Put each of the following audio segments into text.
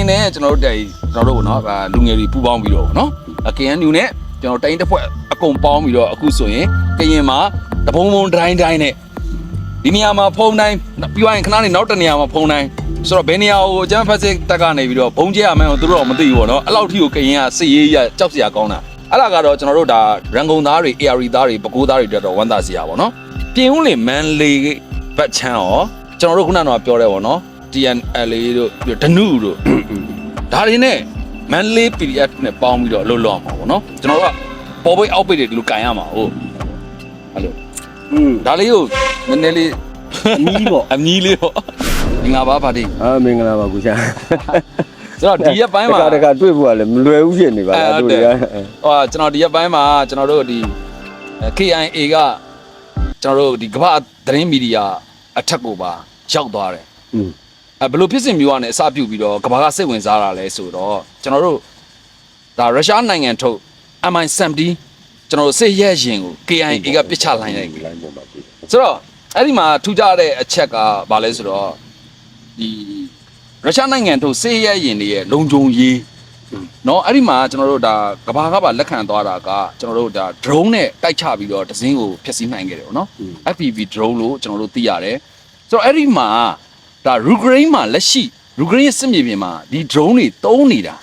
ရင်နဲ့ကျွန်တော်တို့တိုင်ကျွန်တော်တို့ပေါ့နော်အာလူငယ်တွေပူးပေါင်းပြီးတော့ပေါ့နော်အာ KNU နဲ့ကျွန်တော်တိုင်းတစ်ဖွဲ့အကုန်ပေါင်းပြီးတော့အခုဆိုရင်ကရင်မှာတပုံပုံတိုင်းတိုင်းနဲ့ဒီနေရာမှာဖုံတိုင်းပြီးသွားရင်ခဏနေနောက်တစ်နေရာမှာဖုံတိုင်းဆိုတော့ဘယ်နေရာကိုအကျန်းဖက်စစ်တက်ကနေပြီးတော့ဘုံကျဲရမှန်းကိုသူတို့တော့မသိဘူးပေါ့နော်အဲ့လောက်ထိကိုကရင်ကစစ်ရေးရကြောက်စရာကောင်းတာအဲ့ဒါကတော့ကျွန်တော်တို့ဒါရန်ကုန်သားတွေ AR သားတွေပဲခူးသားတွေတက်တော့ဝမ်းသာစရာပေါ့နော်ပြင်ဦးလင်မန်လေးဘတ်ချမ်းရောကျွန်တော်တို့ခုနကတော့ပြောတယ်ပေါ့နော် TNL တို့ပြီးတော့ဒနုတို့ ဒါတွေနဲ့မန်လေး PDF နဲ့ပေါင်းပြီးတော့အလုပ်လုပ်အောင်ပါဗောနော်ကျွန်တော်တို့ကပေါ်ပိတ်အောက်ပိတ်တွေဒီလိုကန်ရမှာဟုတ်အဲ့လို อืม ဒါလေးကိုနည်းနည်းလေး အမီးပေါ့ အမီးလေးပေါ့ဒီငါပါပါတိ အာမင်္ဂလာပါကိုရှာ ဆိုတော့ဒီရက်ပိုင်းမှာ တခါတခါတွေ့ဖို့ကလည်းမလွယ်ဘူးဖြစ်နေပါလား အဲ့ဟုတ် တို့ တယ် တွေက ဟိုကျွန်တော်ဒီရက်ပိုင်းမှာကျွန်တော်တို့ဒီ KIA ကကျွန်တော်တို့ဒီကမ္ဘာသတင်းမီဒီယာအထက်ကိုပါရောက်သွားတယ် อืม အဲဘယ်လိုဖြစ်စဉ်မျိုးကနေအစပြုပြီးတော့ကမ္ဘာကစိတ်ဝင်စားတာလဲဆိုတော့ကျွန်တော်တို့ဒါရုရှားနိုင်ငံထုတ် MI-70 ကျွန်တော်တို့စစ်ရဲရင်ကို KIA ကပစ်ချလိုင်းလိုက်ပြီ လိုင်းပေါ်မှာပြီ ဆိုတော့အဲ့ဒီမှာထူးခြားတဲ့အချက်ကဘာလဲဆိုတော့ဒီရုရှားနိုင်ငံထုတ်စစ်ရဲရင်တွေရဲ့လုံခြုံရေးเนาะအဲ့ဒီမှာကျွန်တော်တို့ဒါကဘာကပါလက်ခံသွားတာကကျွန်တော်တို့ဒါ drone နဲ့တိုက်ချပြီးတော့ဒဇင်းကိုဖျက်ဆီးနိုင်ခဲ့တယ်ပေါ့နော် FPV drone လို့ကျွန်တော်တို့သိရတယ်ဆိုတော့အဲ့ဒီမှာ ဒါယူကရိန်းမှာလက်ရှိယူကရိန်းရဲ့စစ်မြေပြင်မှာဒီ drone တွေတုံးနေတာ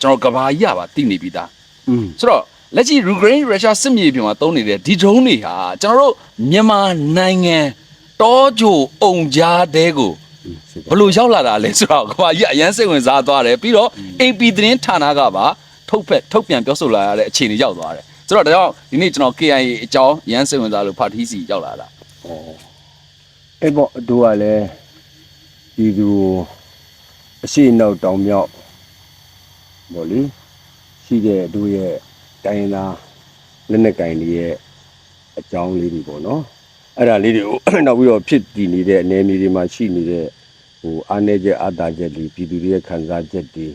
ကျွန်တော်ကဘာကြီးကပါသိနေပြီသားอืมဆိုတော့လက်ရှိယူကရိန်းရုရှားစစ်မြေပြင်မှာတုံးနေတဲ့ဒီ drone တွေဟာကျွန်တော်တို့မြန်မာနိုင်ငံတောကြိုအုံကြားတဲကိုဘယ်လို့ရောက်လာတာလဲဆိုတော့ကဘာကြီးအရန်စိတ်ဝင်စားသွားတယ်ပြီးတော့ AP သတင်းဌာနကပါထုတ်ဖက်ထုတ်ပြန်ပြောဆိုလာရတဲ့အခြေအနေရောက်သွားတယ်ဆိုတော့ဒါကြောင့်ဒီနေ့ကျွန်တော် KIA အကြောင်းရန်စိတ်ဝင်စားလို့ဖာထီးစီရောက်လာတာဩအဲ့ပေါ့တို့ကလည်း ဒီသူအရှိနောက်တောင်မြောက်ဗောလေရှိတဲ့တို့ရဲ့တိုင်းသားလက်နက်ကင်တွေရဲ့အကြောင်းလေးတွေပေါ့နော်အဲ့ဒါလေးတွေကိုနောက်ပြီးတော့ဖြစ်တည်နေတဲ့အနေအမီတွေမှာရှိနေတဲ့ဟိုအားနေချက်အာသာချက်တွေပြည်သူတွေရဲ့ခံစားချက်တွေ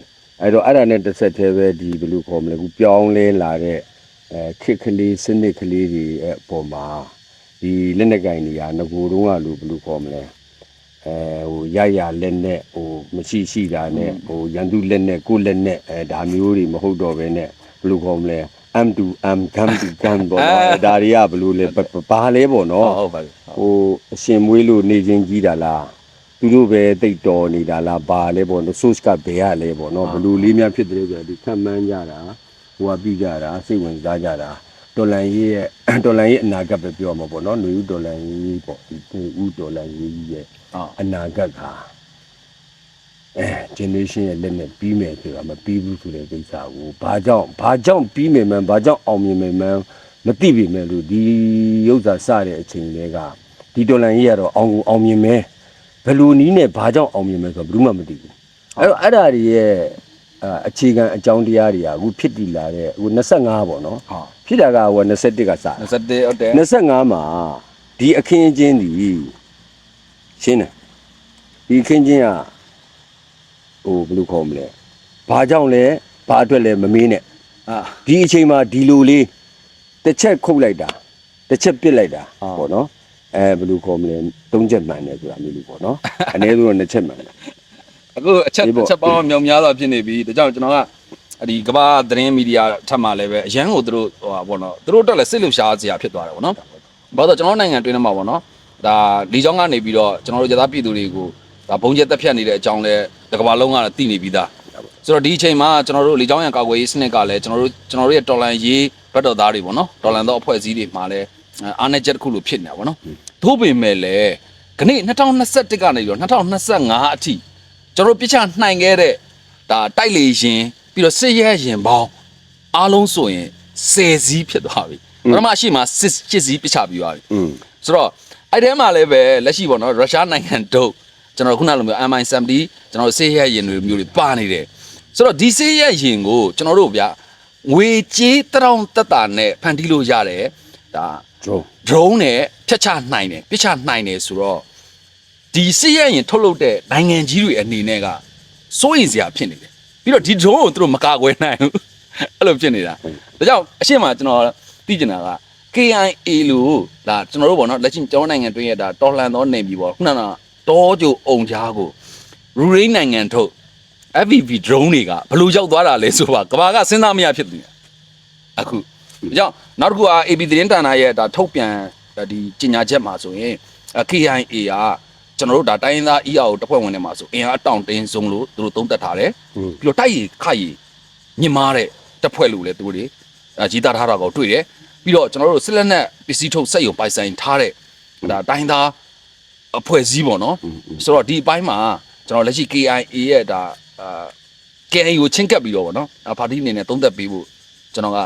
အဲ့တော့အဲ့ဒါနဲ့တစ်ဆက်တည်းပဲဒီဘယ်လိုခေါ်မလဲခုပြောင်းလဲလာတဲ့အဲခစ်ကလေးစနစ်ကလေးတွေရဲ့အပေါ်မှာဒီလက်နက်ကင်တွေကငကိုတုံးကလို့ဘယ်လိုခေါ်မလဲ အဲဟိုရရလက်နဲ့ဟိုမရှိရှိတာနဲ့ဟိုရန်သူလက်နဲ့ကိုယ်လက်နဲ့အဲဒါမျိုးတွေမဟုတ်တော့ဘဲနဲ့ဘယ်လိုခေါ်မလဲ M to M gun to gun ပေါ့နော်အဲဒါတွေကဘယ်လိုလဲဘဘာလဲပေါ့နော်ဟုတ်ပါပြီဟိုအရှင်မွေးလို့နေချင်းကြီးတာလားသူတို့ပဲတိတ်တော်နေတာလားဘာလဲပေါ့နော် source ကဘယ်ရလဲပေါ့နော်ဘယ်လိုလေးများဖြစ်တယ်ဆိုတော့ဒီခံမှန်းကြတာဟိုကပြီးကြတာစိတ်ဝင်စားကြတာ ဒေါ်လာရေးရဲ့ ဒေါ်လာရေးအနာဂတ်ပဲပြောမှာပေါ့နော်ຫນွေဦးဒေါ်လာရေးပေါ့ဒီຫນွေဦးဒေါ်လာရေးကြီးရဲ့ ဟုတ် အနာဂတ်ကအဲ generation ရဲ့လက်နဲ့ပြီးမယ်ဆိုတာမပြီးဘူးဆိုတဲ့ကိစ္စကိုဘာကြောင့်ဘာကြောင့်ပြီးမယ်မှန်းဘာကြောင့်အောင်မြင်မယ်မှန်းမသိပြီမဲ့လို့ဒီဥစ္စာစတဲ့အချိန်တွေကဒီဒေါ်လာရေးကတော့အောင်ကိုအောင်မြင်မယ်ဘယ်လိုနည်းနဲ့ဘာကြောင့်အောင်မြင်မယ်ဆိုတော့ဘယ်သူမှမသိဘူးအဲ့တော့အဲ့ဒါတွေရဲ့အာအခြေခံအကြောင်းတရားတွေကအခုဖြစ်တည်လာတဲ့အခု25ပေါ့နော် ဟုတ် ဖြစ်တာကဟို21ကစတာ21ဟုတ်တယ်25မှာဒီအခင်းအကျင်းဒီရှင်းတယ်ဒီအခင်းအကျင်းကဟိုဘယ်လိုခေါ်မလဲဘာကြောင့်လဲဘာအတွက်လဲမမေးနဲ့အာဒီအချိန်မှာဒီလိုလေးတစ်ချက်ခုတ်လိုက်တာတစ်ချက်ပစ်လိုက်တာဟုတ်ပေါ့နော်အဲဘယ်လိုခေါ်မလဲသုံးချက်မှန်တယ်ဆိုတာမျိုးလို့ပေါ့နော်အနည်းဆုံးတော့နှစ်ချက်မှန်တယ်အခုအချက်ဒီပေါ့အချက်ပေါင်းမြောင်များစွာဖြစ်နေပြီဒါကြောင့်ကျွန်တော်က ဒီကမ္ဘာသတင်းမီဒီယာထပ်မှလည်းပဲအရန်ကိုသူတို့ဟိုပါဘောနော်သူတို့တက်လည်းစိတ်လှုပ်ရှားစရာဖြစ်သွားတယ်ဗောနော်ဘာလို့လဲကျွန်တော်နိုင်ငံတွင်းထဲမှာဗောနော်ဒါလီချောင်းကနေပြီးတော့ကျွန်တော်တို့ရသားပြည်သူတွေကိုဒါဘုံကျက်တက်ဖြတ်နေတဲ့အကြောင်းလဲတကမ္ဘာလုံးကလည်းသိနေပြီးသားဆိုတော့ဒီအချိန်မှာကျွန်တော်တို့လီချောင်းရံကာကွယ်ရေးစနစ်ကလည်းကျွန်တော်တို့ကျွန်တော်တို့ရဲ့တော်လန်ရေးဘက်တော်သားတွေဗောနော်တော်လန်သောအဖွဲ့အစည်းတွေမှာလည်းအားနေချက်တစ်ခုလိုဖြစ်နေတာဗောနော်သို့ပေမဲ့လည်းခဏ2021ကနေပြီးတော့2025အထိကျွန်တော်တို့ပြစ်ချနိုင်ခဲ့တဲ့ဒါတိုက်လေရင် ပြီးတော့စစ်ရဲရင်ပေါင်းအားလုံးဆိုရင်10စီးဖြစ်သွားပြီပထမရှိမှစစ်စစ်စီးပြစ်ချပြီးသွားပြီอืมဆိုတော့အဲ့ထဲမှာလည်းပဲလက်ရှိပေါ့နော်ရုရှားနိုင်ငံတို့ကျွန်တော်တို့ခုနလိုမျိုး MI70 ကျွန်တော်တို့စစ်ရဲရင်တွေမျိုးတွေပါနေတယ်ဆိုတော့ဒီစစ်ရဲရင်ကိုကျွန်တော်တို့ဗျငွေကြေးတောင်းတက်တာနဲ့ဖန်တီးလို့ရတယ်ဒါဂျုံ drone နဲ့ဖြတ်ချနိုင်တယ်ပြစ်ချနိုင်တယ်ဆိုတော့ဒီစစ်ရဲရင်ထုတ်လုပ်တဲ့နိုင်ငံကြီးတွေအနေနဲ့ကစိုးရိမ်စရာဖြစ်နေတယ် ပြီးတော့ဒီ drone ကိုသူတို့မကာကွယ်နိုင်ဘူးအဲ့လိုဖြစ်နေတာဒါကြောင့်အရှင်းမှာကျွန်တော်သိကျင်တာက KIA လို့ဒါကျွန်တော်တို့ပေါ့နော်လက်ရှိကျောင်းနိုင်ငံတွင်းရဲ့ဒါတော်လှန်သောနေပြီပေါ့ခုနကတောကြိုအုံချားကိုရူရိန်းနိုင်ငံထုတ် FPV drone တွေကဘယ်လိုရောက်သွားတာလဲဆိုပါကဘာကစဉ်းစားမရဖြစ်နေတယ်အခုဒါကြောင့်နောက်တစ်ခုက AB သတင်းတန်တာရဲ့ဒါထုတ်ပြန်ဒီကြေညာချက်မှာဆိုရင်အဲ KIA က ကျွန်တော်တို့ဒါတိုင်းရင်းသား EAO တပ်ဖွဲ့ဝင်တွေမှာဆိုအင်အားအတောင့်တင်းဆုံးလို့သူတို့သုံးသပ်ထားတယ်อืมပြီးတော့တိုက်ရခတ်ရညင်မာတဲ့တပ်ဖွဲ့လို့လည်းသူတို့တွေအဲကြီးတာထားတာကိုတွေ့တယ်ပြီးတော့ကျွန်တော်တို့စစ်လက်နက်ပစ္စည်းထုတ်စက်ရုံပိုင်ဆိုင်ထားတဲ့ဒါတိုင်းသားအဖွဲ့အစည်းပေါ့နော်ဆိုတော့ဒီအပိုင်းမှာကျွန်တော်လက်ရှိ KIA ရဲ့ဒါအာ KIA ကိုချင်းကပ်ပြီးတော့ပေါ့နော်အာပါတီအနေနဲ့သုံးသက်ပေးဖို့ကျွန်တော်က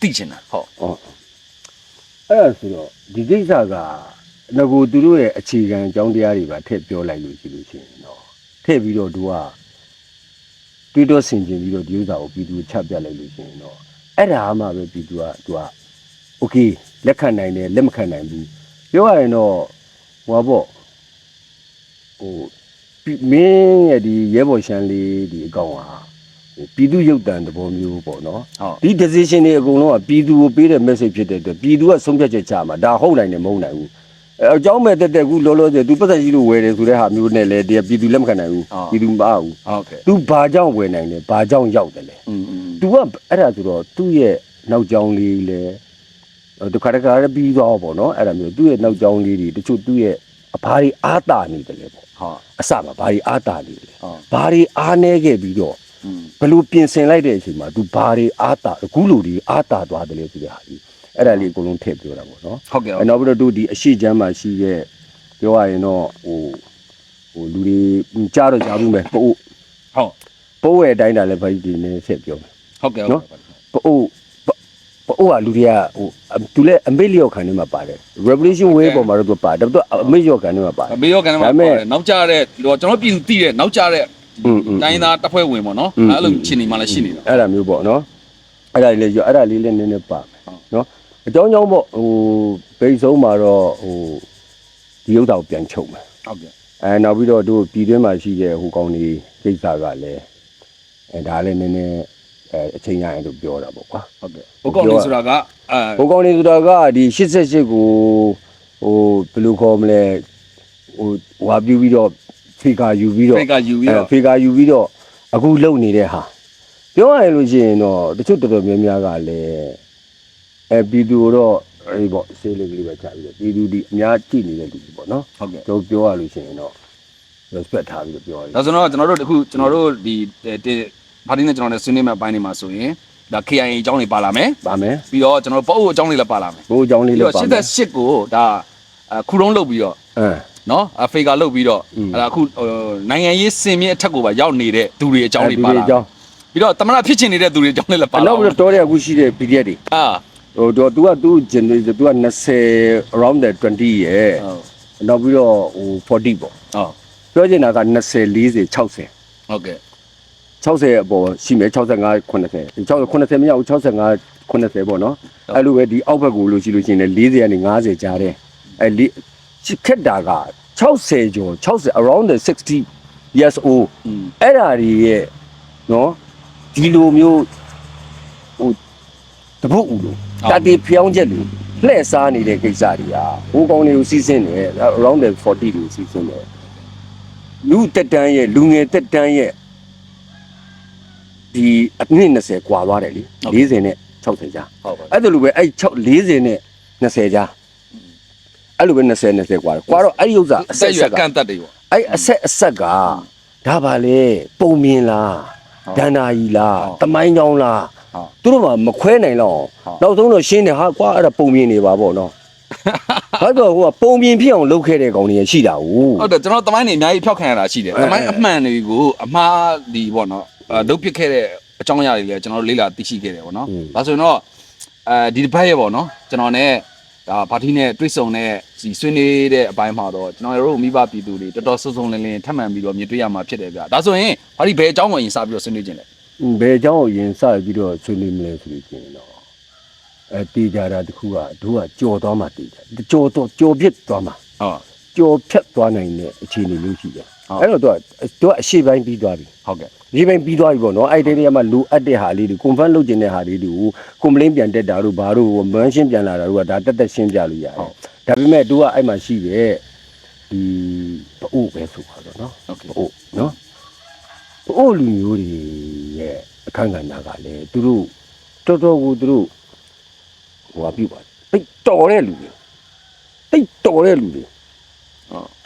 သိချင်တာဟုတ်ဟောအဲ့ဒါဆိုတော့ဒီကိစ္စက ငါကိုသူတို့ရဲ့အခြေခံအကြောင်းတရားတွေပါထည့်ပြောလိုက်လို့ရှိလို့ရှိရင်တော့ထည့်ပြီးတော့သူကတွေးတော့ဆင်ခြင်ပြီးတော့ဒီဥစ္စာကိုပြည်သူချပြလိုက်လို့ရှိရင်တော့အဲ့ဒါမှပဲပြည်သူကသူက okay လက်ခံနိုင်တယ်လက်မခံနိုင်ဘူးပြောရရင်တော့ဟိုပေါ့ဟိုမင်းရဲ့ဒီရဲဘော်ရှမ်းလေးဒီအကောင်ဟာပြည်သူရုပ်တံသဘောမျိုးပေါ့နော်ဒီ decision တွေအကုန်လုံးကပြည်သူကိုပေးတဲ့ message ဖြစ်တဲ့အတွက်ပြည်သူကဆုံးဖြတ်ချက်ချမှာဒါဟုတ်နိုင်တယ်မဟုတ်နိုင်ဘူး အဲအကြောင်းမဲ့တက်တက်ကူလောလောဆယ် तू ပတ်သက်ကြီးလို့ဝယ်တယ်ဆိုတဲ့ဟာမျိုးနဲ့လေဒီပြည်သူလက်မခံနိုင်ဘူးပြည်သူမပါဘူး ဟုတ်ကဲ့ तू ဘာကြောင့်ဝယ်နိုင်လဲဘာကြောင့်ရောက်တယ်လဲ อืมอืม तू ကအဲ့ဒါဆိုတော့သူ့ရဲ့နောက်ကြောင်းလေးလဲဒုက္ခတကရပြီးသွားပေါ့နော်အဲ့ဒါမျိုးသူ့ရဲ့နောက်ကြောင်းလေးတွေတချို့သူ့ရဲ့အဘာတွေအားတာနေတယ်လေပေါ့ ဟုတ် အစမှာဘာတွေအားတာနေတယ်လဲ ဟုတ် ဘာတွေအားနေခဲ့ပြီးတော့ อืม ဘလို့ပြင်ဆင်လိုက်တဲ့အချိန်မှာ तू ဘာတွေအားတာအခုလိုဒီအားတာသွားတယ်လေဆိုတဲ့ဟာကြီး အဲ့ဒါလေးအကုန်လုံးထည့်ပြောတာပေါ့နော် ဟုတ်ကဲ့ အဲနောက်ပြီးတော့တို့ဒီအရှိချမ်းမှာရှိတဲ့ပြောရရင်တော့ဟိုဟိုလူတွေကြားတော့ကြားဘူးမယ်ပို့ ဟုတ် ပို့ရဲ့အတိုင်းတာလည်းဘာကြီးဒီနေဆက်ပြောမယ် ဟုတ်ကဲ့ နော် ပို့ပို့ကလူတွေကဟိုသူလည်းအမေလျော့ခံနေမှာပါတယ် revolution way ပေါ်မှာတော့သူပါတယ်ဒါပေမဲ့အမေလျော့ခံနေမှာပါတယ် ဘေးရောကန်မှာ ဒါပေမဲ့ ပါတယ်နောက်ကြတဲ့ဟိုကျွန်တော်ပြည်သူတည်တဲ့နောက်ကြတဲ့ อืมอืม တိုင်းသားတပ်ဖွဲ့ဝင်ပေါ့နော် อืม အဲ့လိုချင်းနေမှလည်းရှိနေတာ အဲ့ဒါမျိုးပေါ့နော်အဲ့ဒါလေးလည်းရောအဲ့ဒါလေးလည်းနည်းနည်းပါမယ် ဟုတ် နော် အကြောင်းကြောင့်ပေါ့ဟိုဘိတ်ဆုံးမှာတော့ဟိုဒီဥစ္စာကိုပြန်ချုပ်မယ်ဟုတ်ကဲ့အဲနောက်ပြီးတော့တို့ပြည်တွင်းမှာရှိတဲ့ဟိုကောင်ကြီးကိစ္စကလည်းအဲဒါလည်းနည်းနည်းအဲအချိန်ရရင်လို့ပြောတာပေါ့ကွာဟုတ်ကဲ့ဘုကောင်လေးဆိုတာကအဲဟိုကောင်ကြီးဆိုတာကဒီ88ကိုဟိုဘယ်လိုခေါ်မလဲဟိုဟွာပြူပြီးတော့ဖေကာယူပြီးတော့ဖေကယူပြီးတော့အဲဖေကာယူပြီးတော့အခုလုံနေတဲ့ဟာပြောရရင်လို့ရှိရင်တော့တချို့တော်တော်များများကလည်း အဲပြည်သူတော့အေးပေါ့ဆေးလေးကလေးပဲချပြီးတော့ပြည်သူဒီအများကြည့်နေတဲ့လူတွေပေါ့နော်ဟုတ်ကဲ့ကျွန်တော်ပြောရလို့ရှိရင်တော့ respect ထားပြီးတော့ပြောရတယ်ဒါဆိုတော့ကျွန်တော်တို့တခုကျွန်တော်တို့ဒီဒီပါတီနဲ့ကျွန်တော်နဲ့ဆွေးနွေးမဲ့အပိုင်းတွေမှာဆိုရင်ဒါ KIA အကြောင်းတွေပါလာမယ်ပါမယ်ပြီးတော့ကျွန်တော်တို့ပေါ့အကြောင်းတွေလည်းပါလာမယ်ဘိုးအကြောင်းလေးပြီးလည်းတော့ပါမယ်88ကိုဒါအခုတုံးလုတ်ပြီးတော့အင်းနော်အဖေကလုတ်ပြီးတော့อืมအဲ့ဒါအခုဟိုနိုင်ငံရေးစင်မြင့်အထက်ကိုပါရောက်နေတဲ့သူတွေအကြောင်းတွေပါလာအကြောင်းပြီးတော့တမနာဖြစ်ချင်နေတဲ့သူတွေအကြောင်းတွေလည်းပါအလာနောက်ပြီးတော့တော်တဲ့အခုရှိတဲ့ PDF တွေအာ ဟိုတော့ तू က तू generation तू က20 around the 20ရဲ့ ဟုတ် နောက်ပြီးတော့ဟို40ပေါ့ ဟုတ် ပြောချင်တာက20 40 60 ဟုတ်ကဲ့ 60အပေါ်ရှိမယ်65 80 60 80မရဘူး65 80ပေါ့နော်အဲ့လိုပဲဒီအောက်ဘက်ကိုလို့ရှိလို့ရှိရင်လည်း40ကနေ50ကြားတယ်အဲ့လေးခက်တာက60ကျော်60 around the 60 years old อืม အဲ့ဓာတွေရဲ့နော်ဒီလိုမျိုးဟို တပုတ်ဦးလို့တတိဖျောင်းချက်လို့လှည့်စားနေတဲ့ကိစ္စတွေကဟိုကောင်တွေကိုစီးစင်းတယ် around the 40ကိုစီးစင်းတယ်လူတက်တန်းရဲ့လူငယ်တက်တန်းရဲ့ဒီအနည်း20กว่าသွားတယ်လေ40နဲ့60ကြား ဟုတ်ပါ အဲ့ဒါလိုပဲအဲ့6 40နဲ့20ကြားအဲ့လိုပဲ20 20กว่ากว่าတော့အဲ့ဒီဥစ္စာအ အ စ ဆက် က် အ ရ ဆက်က ကန့်တက်တွေပေါ့ အဲ့အဆက်အဆက်ကဒါပါလေပုံမြင်လား ဟုတ် ဒန္နာကြီးလားဟုတ်တမိုင်းကြောင်းလားဟုတ်သူတို့မှမခွဲနိုင်တော့ဟုတ်နောက်ဆုံးတော့ရှင်းတယ်ဟာကွာအဲ့ဒါပုံမြင်နေပါပေါ့နော်ဘာလို့ဟိုကပုံမြင်ဖြစ်အောင်လုပ်ခဲ့တဲ့ကောင်တွေရှိတာဟုတ်ဟုတ်တယ်ကျွန်တော်တမိုင်းနေအများကြီးဖျောက်ခံရတာရှိတယ်အဲတမိုင်းအမှန်တွေကိုအမှားဒီပေါ့နော်အဲဒုတ်ဖြစ်ခဲ့တဲ့အကြောင်းအရာတွေလည်းကျွန်တော်တို့လေ့လာသိရှိခဲ့တယ်ပေါ့နော်ဒါဆိုရင်တော့အဲဒီတစ်ပတ်ရဲ့ပေါ့နော်ကျွန်တော်နဲ့ ဒါဗာတီနဲ့တွေ့ဆုံတဲ့ဒီဆွေးနွေးတဲ့အပိုင်းမှာတော့ကျွန်တော်တို့မိဘပြည်သူတွေတော်တော်စုံစုံလင်လင်ထပ်မံပြီးတော့မြင်တွေ့ရမှာဖြစ်တယ်ဗျဒါဆိုရင်ဗာတီဘယ်အကြောင်းကိုရင်စပြီးတော့ဆွေးနွေးခြင်းလဲဘယ်အကြောင်းကိုရင်စပြီးတော့ဆွေးနွေးမလဲဆိုလို့ရှိရင်တော့အဲတေးကြတာတခုကတို့ကကြော်သွားမှတေးကြကြော်တော့ကြော်ပြစ်သွားမှဟုတ်ကြော်ဖြတ်သွားနိုင်တဲ့အခြေအနေမျိုးရှိတယ်ဟုတ် အဲ့တော့သူကသူကအရှိပိုင်းပြီးသွားပြီဟုတ်ကဲ့ဒီပိုင်းပြီးသွားပြီပေါ့နော်အဲ့ဒီတည်းကမှလိုအပ်တဲ့ဟာလေးတွေ confirm လုပ်ကျင်တဲ့ဟာလေးတွေကို complaint ပြန်တက်တာတို့ဘာတို့ mention ပြန်လာတာတို့ကဒါတက်တက်ရှင်းပြလို့ရတယ်ဟုတ်ဒါပေမဲ့သူကအဲ့မှာရှိတဲ့ဒီပအို့ပဲဆိုပါတော့နော်ဟုတ်ကဲ့ပအို့နော်အိုးလူမျိုးတွေရဲ့အခန်းကဏ္ဍကလည်းသူတို့တော်တော်ကိုသူတို့ဟိုဟာပြုပါတယ်တိတ်တော်တဲ့လူတွေတိတ်တော်တဲ့လူတွေဟုတ်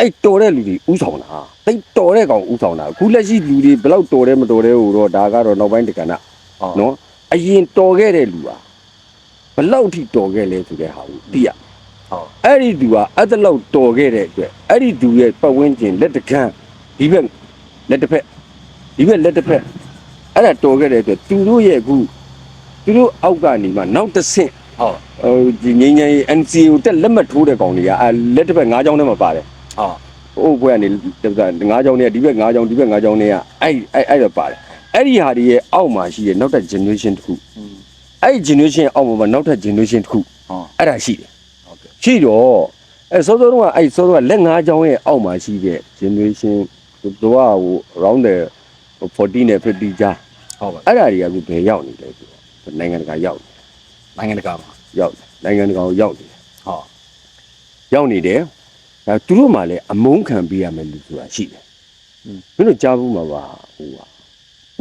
အဲ့တော်တဲ့လူတွေဥဆောင်တာတိတ်တော်တဲ့ကောင်ဥဆောင်တာအခုလက်ရှိလူတွေဘယ်လောက်တော်တယ်မတော်တယ်ဟိုတော့ဒါကတော့နောက်ပိုင်းတက္ကနာဟုတ်နော်အရင်တော်ခဲ့တဲ့လူဟာဘယ်လောက်ထိတော်ခဲ့လဲဆိုတဲ့ဟာကိုသိရဟုတ်အဲ့ဒီသူကအဲ့ဒါလောက်တော်ခဲ့တဲ့အတွက်အဲ့ဒီသူရဲ့ပတ်ဝန်းကျင်လက်တကမ်းဒီဘက်လက်တစ်ဖက်ဒီဘက်လက်တစ်ဖက်အဲ့ဒါတော်ခဲ့တဲ့အတွက်သူတို့ရဲ့အခုသူတို့အောက်ကနေမှနောက်တစ်ဆင့်ဟုတ်ဟိုဒီငိမ့်ငိမ့် NCO တက်လက်မှတ်ထိုးတဲ့ကောင်တွေကအဲ့လက်တစ်ဖက်၅ချောင်းထဲမှာပါတယ် ဟုတ်ဟိုဘက်ကနေငါးချောင်းနဲ့ဒီဘက်ငါးချောင်းဒီဘက်ငါးချောင်းနဲ့ကအဲ့အဲ့အဲ့တော့ပါတယ်အဲ့ဒီဟာတွေရဲ့အောက်မှာရှိတဲ့နောက်ထပ် generation တစ်ခုอืมအဲ့ဒီ generation အောက်မှာနောက်ထပ် generation တစ်ခုဟုတ်အဲ့ဒါရှိတယ်ဟုတ်ကဲ့ရှိတော့အဲစောစောတုန်းကအဲ့စောစောကလက်ငါးချောင်းရဲ့အောက်မှာရှိတဲ့ generation တို့ကဟို around the 40နဲ့50ကြားဟုတ်ပါအဲ့ဒါတွေကအခုဘယ်ရောက်နေလဲဆိုတော့နိုင်ငံတကာရောက်နေနိုင်ငံတကာမှာရောက်နေနိုင်ငံတကာကိုရောက်နေတယ်ဟုတ်ရောက်နေတယ် ဒါသူတို့မှလည်းအမုန်းခံပေးရမယ်လို့ဆိုတာရှိတယ် อืม မင်းတို့ကြားဘူးမှာပါဟိုဟာ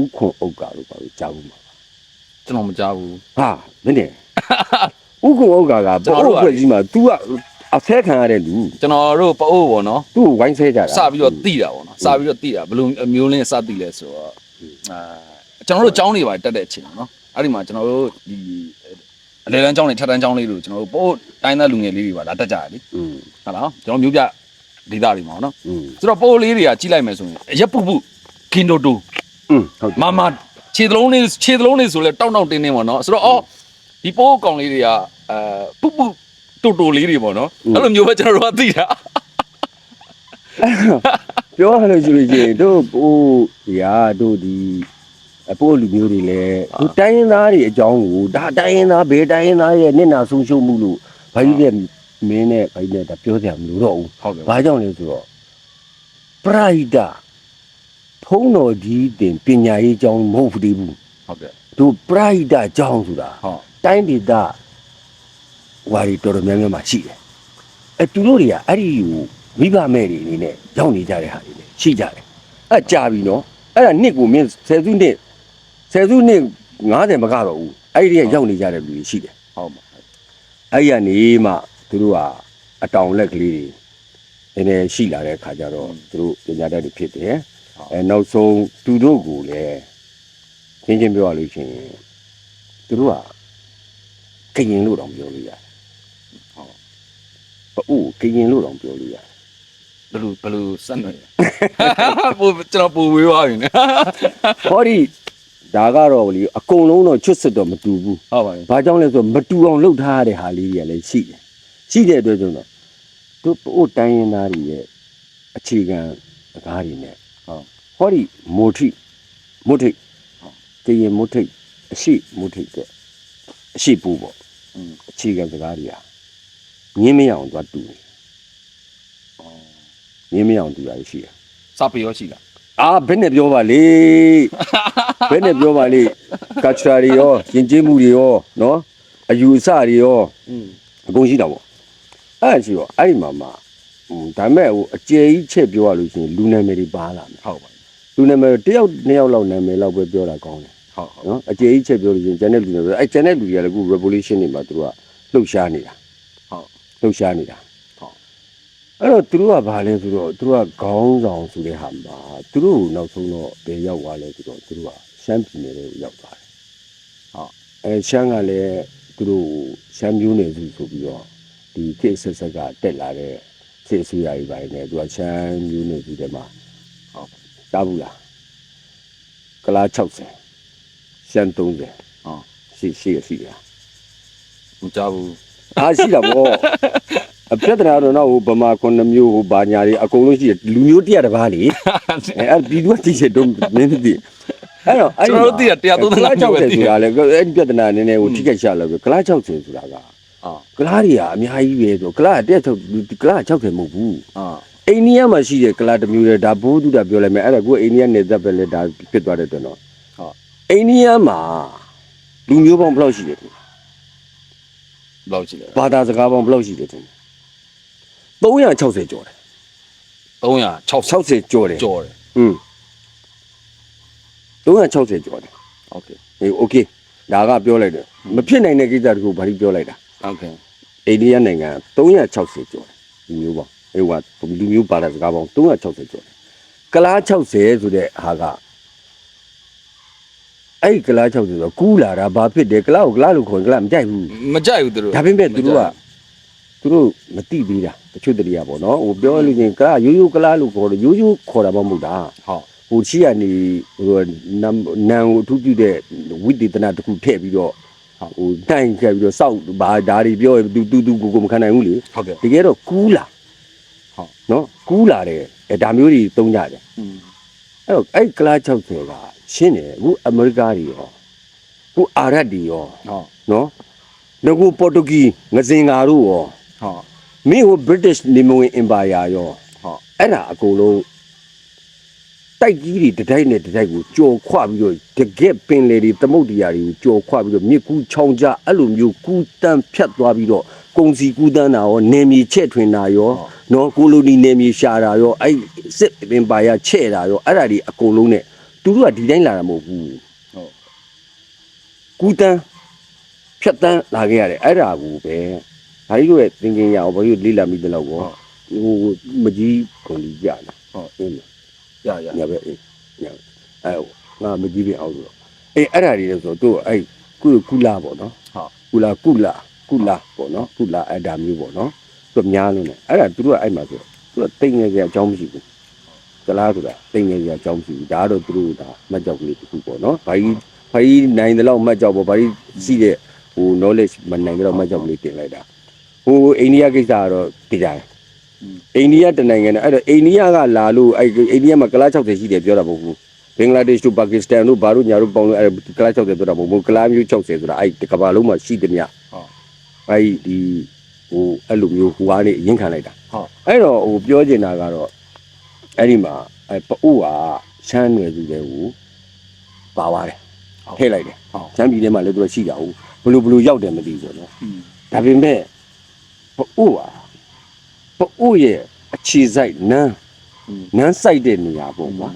ဥခွန်ဥက္ကာလို့ပါလို့ကြားဘူးမှာပါ ကျွန်တော်မကြားဘူး ဟာမင်းနဲ့ဥခွန်ဥက္ကာက ကျွန်တော်တို့ ဘော က ဖွဲ့ကြီးမှာ तू ကအဖဲခံရတဲ့လူ ကျွန်တော်တို့ပအိုးပေါ့နော် သူ့ကိုဝိုင်းဆဲကြတာ စပြီးတော့တိတာပေါ့နော်စပြီးတော့တိတာဘယ်လိုအမျိုးလင်းစတိလဲဆိုတော့အာကျွန်တော်တို့ကျောင်းတွေပါတက်တဲ့အချိန်ပေါ့နော်အဲ့ဒီမှာကျွန်တော်တို့ဒီ အလဲတန်းကျောင်းတွေထက်တန်းကျောင်းလေးတို့ကျွန်တော်တို့ပို့တိုင်းသားလူငယ်လေးတွေပါလာတက်ကြတယ်လေဟုတ်လားကျွန်တော်မျိုးပြဒေသတွေမှာနော်ဆိုတော့ပို့လေးတွေကကြီးလိုက်မယ်ဆိုရင်ရက်ပုပုကင်ဒိုတိုဟုတ်မမခြေသလုံးလေးခြေသလုံးလေးဆိုလဲတောက်တောက်တင်းတင်းပေါ့နော်ဆိုတော့အော်ဒီပို့ကောင်လေးတွေကအဲပုပုတူတူလေးတွေပေါ့နော်အဲ့လိုမျိုးပဲကျွန်တော်တို့ကသိတာပြောရလို့ဆိုရင်တို့ဟိုဒီဟာတို့ဒီ အပိုးလူမျိုးတွေလည်းသူတိုင်းရင်းသားတွေအကြောင်းကိုဒါတိုင်းရင်းသားဘယ်တိုင်းရင်းသားရဲ့နစ်နာဆုံးရှုံးမှုလို့ဘာကြီးတဲ့မင်းနဲ့ဘာကြီးနဲ့ဒါပြောစရာမလိုတော့ဘူးဟုတ်ကဲ့ဘာကြောင့်လဲဆိုတော့ပရိဒဖုံးတော်ကြီးတင်ပညာရေးကျောင်းမဟုတ်ဘူးတည်းဘူးဟုတ်ကဲ့သူပရိဒကျောင်းဆိုတာဟုတ်တိုင်းဒေသဝါရီတော်တော်များများမှာရှိတယ်အဲသူတို့တွေကအဲ့ဒီကိုမိဘမဲ့တွေအနေနဲ့ရောက်နေကြတဲ့ဟာတွေလေရှိကြတယ်အဲကြာပြီနော်အဲ့ဒါနှစ်ကိုမင်းဆယ်စုနှစ် ဆယ်စုနှစ်90မကတော့ဘူးအဲ့ဒီကရောက်နေကြတဲ့လူတွေရှိတယ်ဟုတ်ပါအဲ့ဒီကနေမှသူတို့ကအတောင်လက်ကလေးတွေနည်းနည်းရှိလာတဲ့ခါကျတော့သူတို့ပညာတတ်တွေဖြစ်တယ်အဲနောက်ဆုံးသူတို့ကိုလည်းချင်းချင်းပြောရလို့ရှိရင်သူတို့ကကရင်လို့တောင်ပြောလို့ရတယ်ဟုတ်အိုးကရင်လို့တောင်ပြောလို့ရတယ်ဘယ်လိုဘယ်လိုစက်နေလဲပို့ကျွန်တော်ပို့ဝေးသွားပြီနော်ဟောဒီ ဒါကတော့လေအကုန်လုံးတော့ချွတ်စစ်တော့မတူဘူးဟုတ်ပါပြီဘာကြောင့်လဲဆိုတော့မတူအောင်လှုပ်ထားရတဲ့ဟာလေးတွေကလည်းရှိတယ်ရှိတဲ့အတွက်ကြောင့်တော့သူပို့တိုင်းရင်းသားတွေရဲ့အခြေခံစကားတွေနဲ့ဟုတ်ဟောဒီမိုထိမိုထိဟုတ်တရင်မိုထိအရှိမိုထိတဲ့အရှိပူပေါ့อืมအခြေခံစကားတွေဟာငင်းမရအောင်သွားတူတယ်ငင်းမရအောင်တူရရှိတယ်စပရောရှိလားအာဘယ်နဲ့ပြောပါလေ ဘယ်နဲ့ပြောပါလေကချရာတွေရောယဉ်ကျေးမှုတွေရောနော်အယူအဆတွေရောอืมအကုန်ရှိတာပေါ့အဲ့ဒါရှိတော့အဲ့ဒီမှာမှဟိုဒါမဲ့ဟိုအကျယ်ကြီးချက်ပြောရလို့ရှိရင်လူနာမည်တွေပါလာမယ်ဟုတ်ပါပြီလူနာမည်တစ်ယောက်နှစ်ယောက်လောက်နာမည်လောက်ပဲပြောတာကောင်းတယ်ဟုတ်ဟုတ်နော်အကျယ်ကြီးချက်ပြောလို့ရှိရင်ကျန်တဲ့လူနာမည်အဲ့ကျန်တဲ့လူတွေကလည်းအခု revolution တွေမှာသူတို့ကလှုပ်ရှားနေတာဟုတ်လှုပ်ရှားနေတာဟုတ်အဲ့တော့သူတို့ကဘာလဲဆိုတော့သူတို့ကခေါင်းဆောင်ဆိုတဲ့ဟာမှာသူတို့ကိုနောက်ဆုံးတော့ဘယ်ရောက်သွားလဲဆိုတော့သူတို့က ရှမ်းပြည်နယ်ကိုရောက်သွားတယ်ဟုတ်အဲရှမ်းကလည်းသူတို့ကိုရှမ်းမျိုးနယ်စုဆိုပြီးတော့ဒီခေတ်ဆက်ဆက်ကတက်လာတဲ့စစ်အစိုးရကြီးပိုင်းနဲ့သူကရှမ်းမျိုးနယ်စုထဲမှာဟုတ်တားဘူးလားကလား60ရှမ်း30ဟုတ်ရှိရှိရရှိရမကြောက်ဘူးအားရှိတာပေါ့အပြဿနာတော့တော့ဟိုဗမာခုနှစ်မျိုးဟိုဘာညာတွေအကုန်လုံးရှိတယ်လူမျိုးတရတစ်ပါးလေအဲအဲ့ဒီသူကတိကျတော့မင်းသိ အဲ့တော့အဲ့ကျွန်တော်တို့သိတာ135ကလား60ပဲသိတယ်ဆိုတာလေအဲ့ဒီပြဿနာနည်းနည်းဟိုထိခိုက်ရှာလို့ကလား60ဆိုတာကအာကလားတွေကအများကြီးပဲဆိုကလားတက်ထုတ်ကလား60မဟုတ်ဘူးအာအိန္ဒိယမှာရှိတဲ့ကလားတစ်မျိုးလေဒါဘိုးသူတာပြောလိုက်မယ်အဲ့ဒါကိုအိန္ဒိယနယ်သက်ပဲလေဒါဖြစ်သွားတဲ့အတွက်တော့ဟုတ်အိန္ဒိယမှာလူမျိုးပေါင်းဘယ်လောက်ရှိတယ်သူဘယ်လောက်ရှိလဲဘာသာစကားပေါင်းဘယ်လောက်ရှိတယ်သူ360ကျော်တယ်360 60ကျော်တယ်ကျော်တယ်อืม 360ကျော်တယ် ဟုတ်ကဲ့ အေးโอเคဒါကပြောလိုက်တယ်မဖြစ်နိုင်တဲ့ကိစ္စတခုဘာလို့ပြောလိုက်တာ ဟုတ်ကဲ့ အိန္ဒိယနိုင်ငံ360ကျော်တယ်လူမျိုးပေါင်းအေးကလူမျိုးပါတဲ့စကားပေါင်း360ကျော်တယ်ကလား60ဆိုတဲ့ဟာကအဲ့ဒီကလား60ဆိုတော့ကူးလာတာဘာဖြစ်တယ်ကလားကိုကလားလို့ခေါ်ရင်ကလားမကြိုက်ဘူး မကြိုက်ဘူးသူတို့ ဒါပေမဲ့သူတို့ကသူတို့မတိသေးတာတချို့တရိယာပေါ့နော်ဟိုပြောလို့ချင်းကလားရိုးရိုးကလားလို့ခေါ်တယ်ရိုးရိုးခေါ်တာမှမဟုတ်တာ ဟုတ် ဟိုချီကနေဟိုနမ်နန်ကိုအထူးပြုတဲ့ဝိသေသနာတစ်ခုထည့်ပြီးတော့ဟိုတိုင်ခဲ့ပြီးတော့စောက်ဘာဒါတွေပြောရင်သူသူသူကိုကိုမခံနိုင်ဘူးလေဟုတ်ကဲ့တကယ်တော့ကူးလာဟုတ်နော်ကူးလာတယ်အဲဒါမျိုးတွေသုံးကြတယ်อืมအဲ့တော့အဲ့ကလား60ကရှင်းတယ်အခုအမေရိကတွေရောအခုအာရပ်တွေရောဟုတ်နော်ငကူပေါ်တူဂီငဇင်ငါတို့ရောဟုတ်မင်းဟို British နေမဝင် Empire ရောဟုတ်အဲ့ဒါအကုန်လုံး တိုက်ကြီးတွေတစ်တိုက်နဲ့တစ်တိုက်ကိုကြော်ခွပြီးတော့တကက်ပင်လေတွေသမုတ်တရားတွေကိုကြော်ခွပြီးတော့မြစ်ကူးချောင်းကြအဲ့လိုမျိုးကူးတန်းဖြတ်သွားပြီးတော့ကုံစီကူးတန်းတာရောနေမြေချက်ထွင်တာရောနော်ကိုလိုနီနေမြေရှာတာရောအဲ့စစ်ပင်ပါရချဲ့တာရောအဲ့ဒါတွေအကုန်လုံးနဲ့သူတို့ကဒီတိုင်းလာတာမဟုတ်ဘူးဟုတ်ကူးတန်းဖြတ်တန်းလာခဲ့ရတယ်အဲ့ဒါကိုပဲဒါကြီးတို့ရဲ့သင်္ကင်ရအောင်ဘာလို့လိလာမိတဲ့လောက်ကောဟိုမကြီးကုန်ကြီးကြတယ်ဟုတ်အင်း ရရညပဲအေးညအဲငါမကြီးပြအောင်ဆိုတော့အေးအဲ့ဒါတွေလဲဆိုတော့သူအဲ့ကုကုလာပေါ့နော်ဟုတ်ကုလာကုလာကုလာပေါ့နော်ကုလာအဲ့ဒါမျိုးပေါ့နော်သူများလုံးနဲ့အဲ့ဒါသူတို့ကအဲ့မှာဆိုသူကတိတ်ငယ်ကြအကြောင်းမရှိဘူးကလားဆိုတာတိတ်ငယ်ကြအကြောင်းမရှိဘူးဒါကတော့သူတို့ဒါမှတ်ကြောက်ကလေးတစ်ခုပေါ့နော်ဘာကြီးဘာကြီးနိုင်တဲ့လောက်မှတ်ကြောက်ပေါ့ဘာကြီးရှိတဲ့ဟို knowledge မနိုင်တဲ့လောက်မှတ်ကြောက်ကလေးတင်လိုက်တာဟိုအိန္ဒိယကိစ္စကတော့ဒီတိုင်း အိန္ဒိယတနိုင်ငံနဲ့အဲ့တော့အိန္ဒိယကလာလို့အဲ့အိန္ဒိယမှာကလား60ရှိတယ်ပြောတာမဟုတ်ဘူးဘင်္ဂလားဒေ့ရှ်တို့ပါကစ္စတန်တို့ဘာတို့ညာတို့ပေါင်းလို့အဲ့ကလား60ပြောတာမဟုတ်ဘူးကလားမျိုး60ဆိုတာအဲ့ဒီကမ္ဘာလုံးမှာရှိတယ်မြဟုတ်အဲ့ဒီဟိုအဲ့လိုမျိုးဟိုကနေအရင်ခံလိုက်တာဟုတ်အဲ့တော့ဟိုပြောချင်တာကတော့အဲ့ဒီမှာအဲ့ပအိုးကရှမ်းနယ်သူတွေကိုပါသွားတယ်ထည့်လိုက်တယ်ဟုတ်ရှမ်းပြည်ထဲမှာလည်းသူကရှိတာဟုတ်ဘလူဘလူရောက်တယ်မသိဘူးဆိုတော့อืมဒါပေမဲ့ပအိုးက ပအို့ရဲ့အခြေစိုက်နန်းနန်းစိုက်တဲ့နေရာပေါ့ကွာ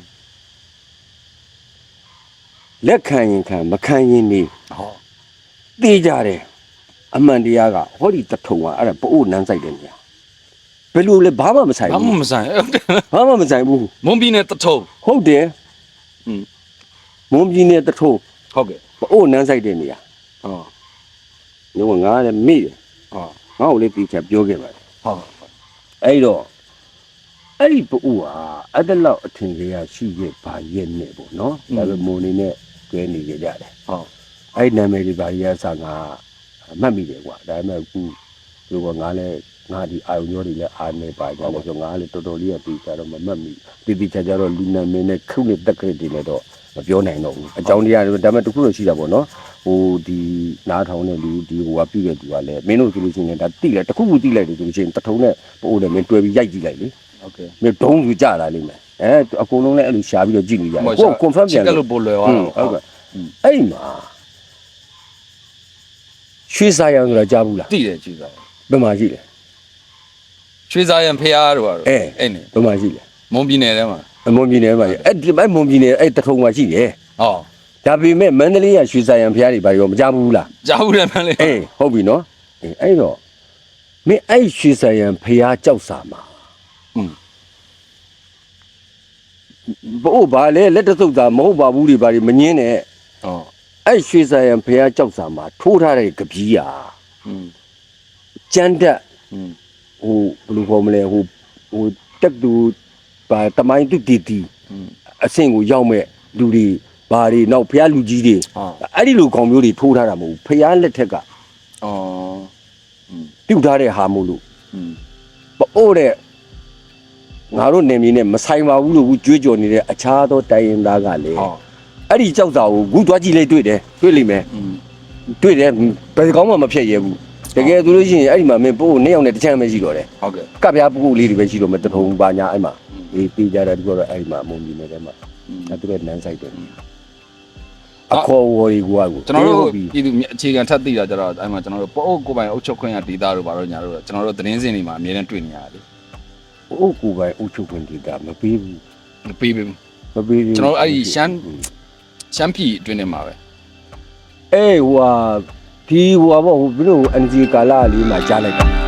လက်ခံရင်ခံမခံရင်နေဟောတေးကြတယ်အမှန်တရားကဟောဒီတထုံကအဲ့ဒါပအို့နန်းစိုက်တဲ့နေရာဘယ်လိုလဲဘာမှမဆိုင်ဘာဘူးမှမဆိုင်ဟုတ်တယ်ဘာမှမဆိုင်ဘူးမွန်ပြည်နယ်တထုံဟုတ်တယ်อืมမွန်ပြည်နယ်တထုံဟုတ်ကဲ့ပအို့နန်းစိုက်တဲ့နေရာဟောညောငါလည်းမိတယ်ဟောငါ့ကိုလည်းတေးချပြောခဲ့ပါတယ်ဟော အဲ့တော့အဲ့ဒီပအိုးဟာအဲ့ဒါလောက်အထင်ကြီးရရှိခဲ့ပါရဲ့နဲ့ပေါ့နော်ဒါပေမဲ့မုံနေနဲ့ကျွဲနေကြကြတယ်ဟုတ်အဲ့ဒီနာမည်တွေပါရီယာဆာငါမှတ်မိတယ်ကွာဒါပေမဲ့အခုဒီကငါလည်းငါဒီအာယုံရောတွေလည်းအာနေပါကြတယ်ဆိုငါလည်းတော်တော်လေးအတီးကြတော့မမှတ်မိတီတီချာချာတော့လူနာမည်နဲ့ခုနဲ့တက်ကလေးတွေလည်းတော့ မပြောနိုင်တော့ဘူးအကြောင်းတရားတွေဒါပေမဲ့တခုတော့ရှိတာပေါ့နော်ဟိုဒီနားထောင်တဲ့လူဒီဟိုကပြုတဲ့သူကလည်းမင်းတို့ဆိုလို့ရှိရင်ဒါတိလိုက်တခုခုတိလိုက်တယ်ဆိုလို့ရှိရင်တထုံနဲ့ပို့တယ်မင်းတွဲပြီးရိုက်ကြည့်လိုက်လေဟုတ်ကဲ့မင်းဒုံးယူကြလာလိမ့်မယ်အဲအကုန်လုံးလည်းအဲ့လိုရှာပြီးတော့ကြည့်နေကြတယ်ကို confirm ပြန်ကလို့ပို့လွယ်ဟုသွားတ်ဟုတ်ကဲ့အဲ့ဒီမှာရွှေစာရံဆိုတာကြားဘူးလားတည်တယ်ကြည့်စားဘယ်မှာရှိလဲရွှေစားရံဖျားတို့ပါတော့အဲအဲ့နေဘယ်မှာရှိလဲမွန်ပြည်နယ်ထဲမှာ အမွန်ပြည်နယ်မှာရှိအဲ့ဒီအဲ့မွန်ပြည်နယ်အဲ့တထုံမှာရှိတယ် ဟော ဒါပေမဲ့မန္တလေးကရွှေစာရံဖျားတွေဘာရောမကြားဘူးလား ကြားဘူးတယ်မလေး အေးဟုတ်ပြီနော်အေးအဲ့တော့မင်းအဲ့ရွှေစာရံဖျားကြောက်စာမှာ อืม ဘို့ဘာလဲလက်တဆုပ်တာမဟုတ်ပါဘူးတွေဘာတွေမငင်းနဲ့ ဟော အဲ့ရွှေစာရံဖျားကြောက်စာမှာထိုးထားတဲ့ကပီးอ่ะ อืม ကျန်းတက် อืม ဟိုဘယ်လိုခေါ်မလဲဟိုဟိုတက်တူ ဘာတမိုင်းသူတီတီအဆင့်ကိုရောက်မဲ့လူတွေဘာတွေနောက်ဖះလူကြီးတွေအဲ့ဒီလိုကောင်မျိုးတွေထိုးထားတာမဟုတ်ဘူးဖះလက်ထက်ကအော်ပြုတ်ထားတဲ့ဟာမို့လို့မအို့တဲ့ငါတို့နေမင်းနဲ့မဆိုင်ပါဘူးလို့ဘူးကြွေးကြော်နေတဲ့အခြားသောတိုင်းရင်းသားကလည်းအဲ့ဒီကြောက်တာကိုခုသွားကြည့်လိုက်တွေ့တယ်တွေ့လိမ့်မယ်တွေ့တယ်ဘယ်ကောင်မှမဖြတ်ရဲဘူးတကယ်ဆိုလို့ရှိရင်အဲ့ဒီမှာမင်းပို့နေအောင်နဲ့တချမ်းပဲရှိတော့တယ်ဟုတ်ကဲ့ကပ်ပြားပို့လေးတွေပဲရှိတော့မယ်တထုံပါညာအဲ့မှာ အေးပြီးကြတာဒီကတော့အဲ့မှာမုံကြီးနေတယ်မှာအဲ့သူကနန်းဆိုင်တယ်အခေါ်ဝေါ်ကြီးကွာကိုကျွန်တော်တို့ပြည်သူအခြေခံထပ်သိတာကြတော့အဲ့မှာကျွန်တော်တို့ပေါ့အုပ်ကိုပိုင်အုပ်ချုပ်ခွင့်ရဒေတာတို့ဘာတို့ညာတို့ကျွန်တော်တို့သတင်းစင်တွေမှာအများနဲ့တွေ့နေရတယ်အုပ်ကိုပိုင်အုပ်ချုပ်ခွင့်ဒေတာမပေးဘူးမပေးဘူးမပေးဘူးကျွန်တော်အဲ့ဒီရှမ်းရှမ်းပြည်အတွင်းထဲမှာပဲအေးဟွာဒီဟွာပေါ့ဘီလို NG ကာလာလေးမှာကြားလိုက်တာ